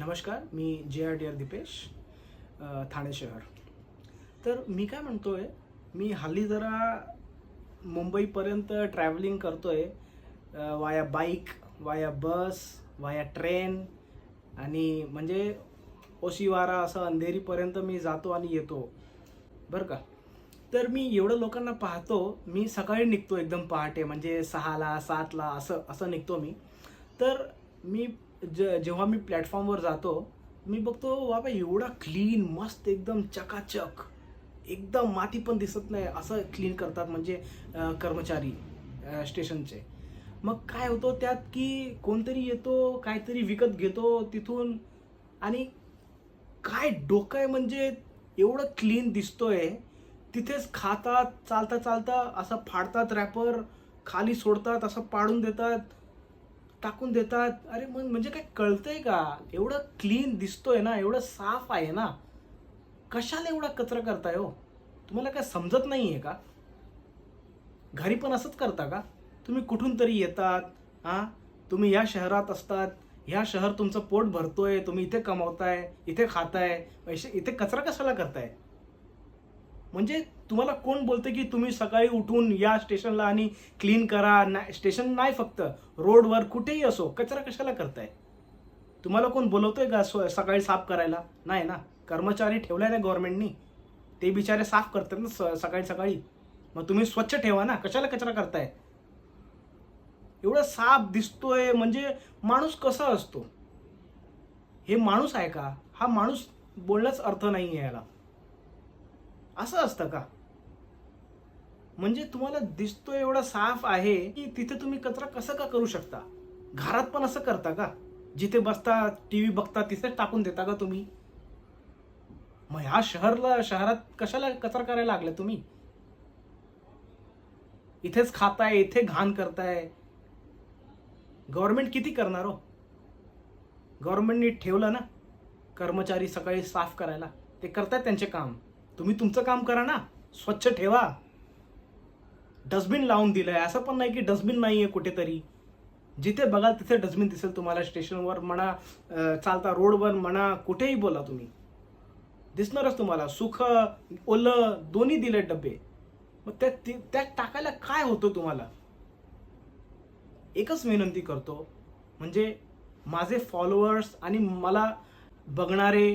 नमस्कार मी J R D R Dipesh Thane शहर. तर मी काय म्हणतो आहे मी हल्ली जरा मुंबईपर्यंत ट्रॅव्हलिंग करतो आहे वाया बाईक वाया बस वाया ट्रेन आणि म्हणजे ओशिवारा असं अंधेरीपर्यंत मी जातो आणि येतो. बरं का? तर मी एवढं लोकांना पाहतो मी सकाळी निघतो एकदम पहाटे म्हणजे सहाला सातला असं असं निघतो मी. तर मी ज जेव्हा मी प्लॅटफॉर्मवर जातो मी बघतो बाबा एवढा क्लीन मस्त एकदम चकाचक एकदम माती पण दिसत नाही असं क्लीन करतात म्हणजे कर्मचारी स्टेशनचे. मग काय होतं त्यात की कोणतरी येतो काहीतरी विकत घेतो तिथून आणि काय डोकं आहे म्हणजे एवढं क्लीन दिसतोय तिथेच खातात चालता चालता असं फाडतात रॅपर खाली सोडतात असं पाडून देतात. टाकून देतात. अरे मग म्हणजे काय कळतंय का? एवढं क्लीन दिसतोय ना एवढं साफ आहे ना. कशाला एवढा कचरा करताय हो? तुम्हाला काय समजत नाही आहे का? घरी पण असंच करता का? तुम्ही कुठून तरी येतात हां तुम्ही या शहरात असतात. ह्या शहर तुमचं पोट भरतोय तुम्ही इथे कमावताय इथे खाताय. पैसे इथे कचरा कशाला करताय? म्हणजे तुम्हाला कोण बोलतं की तुम्ही सकाळी उठून या स्टेशनला आणि क्लीन करा नाही स्टेशन नाही फक्त रोडवर कुठेही असो कचरा कशाला करताय? तुम्हाला कोण बोलवतोय का सकाळी साफ करायला? नाही ना. कर्मचारी ठेवलाय ना गव्हर्नमेंटनी ते बिचारे साफ करतात ना स- सकाळी सकाळी. मग तुम्ही स्वच्छ ठेवा ना. कशाला कचरा करताय? एवढं साफ दिसतोय म्हणजे माणूस कसा असतो? हे माणूस आहे का? हा माणूस बोलण्याच अर्थ नाही आहे याला. असं असतं का? म्हणजे तुम्हाला दिसतो एवढा साफ आहे की तिथे तुम्ही कचरा कसं का करू शकता? घरात पण असं करता का? जिथे बसता टीव्ही बघता तिथेच टाकून देता का तुम्ही? मग ह्या शहरला शहरात कशाला कचरा करायला लागला तुम्ही? इथेच खाताय इथे घाण करताय. गव्हर्नमेंट किती करणार हो? गव्हर्नमेंटनी ठेवलं ना कर्मचारी सकाळी साफ करायला? ते करतायत त्यांचे काम. तुम्ही तुमचं काम करा ना. स्वच्छ ठेवा. डस्टबिन लावून दिलं आहे असं पण नाही की डस्टबिन नाही आहे कुठेतरी. जिथे बघाल तिथे डस्टबिन दिसेल तुम्हाला. स्टेशनवर म्हणा चालता रोडवर म्हणा कुठेही बोला तुम्ही. दिसणारच तुम्हाला. सुख ओलं दोन्ही दिले डबे. मग त्या त्यात टाकायला काय होतं तुम्हाला? एकच विनंती करतो. म्हणजे माझे फॉलोअर्स आणि मला बघणारे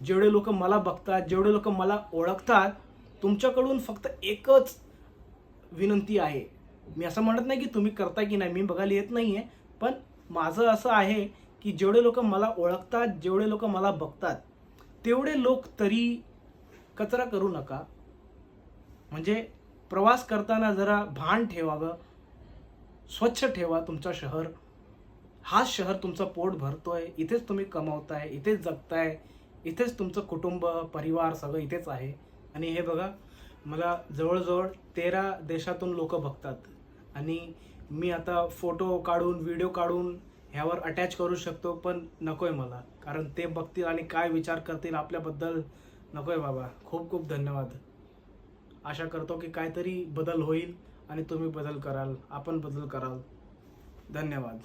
जेवढे लोक मला बघतात जेवढे लोक मला ओळखतात तुमच्याकडून फक्त एकच विनंती आहे. मी असं म्हणत नाही की तुम्ही करता की नाही मी बघायला येत नाही आहे पण माझं असं आहे की जेवढे लोक मला ओळखतात जेवढे लोक मला बघतात तेवढे लोक तरी कचरा करू नका. म्हणजे प्रवास करताना जरा भान ठेवावं स्वच्छ ठेवा तुमचं शहर. हाच शहर तुमचं पोट भरतोय इथेच तुम्ही कमावताय इथेच जगताय. इथेच तुमचं कुटुंब परिवार सगळं इथेच आहे. आणि हे बघा मला जवळजवळ तेरा देशातून लोक बघतात. आणि मी आता फोटो काढून व्हिडिओ काढून ह्यावर अटॅच करू शकतो पण नकोय मला. कारण ते बघतील आणि काय विचार करतील आपल्याबद्दल नकोय बाबा. खूप खूप धन्यवाद. आशा करतो की काहीतरी बदल होईल आणि तुम्ही बदल कराल आपण बदल कराल. धन्यवाद.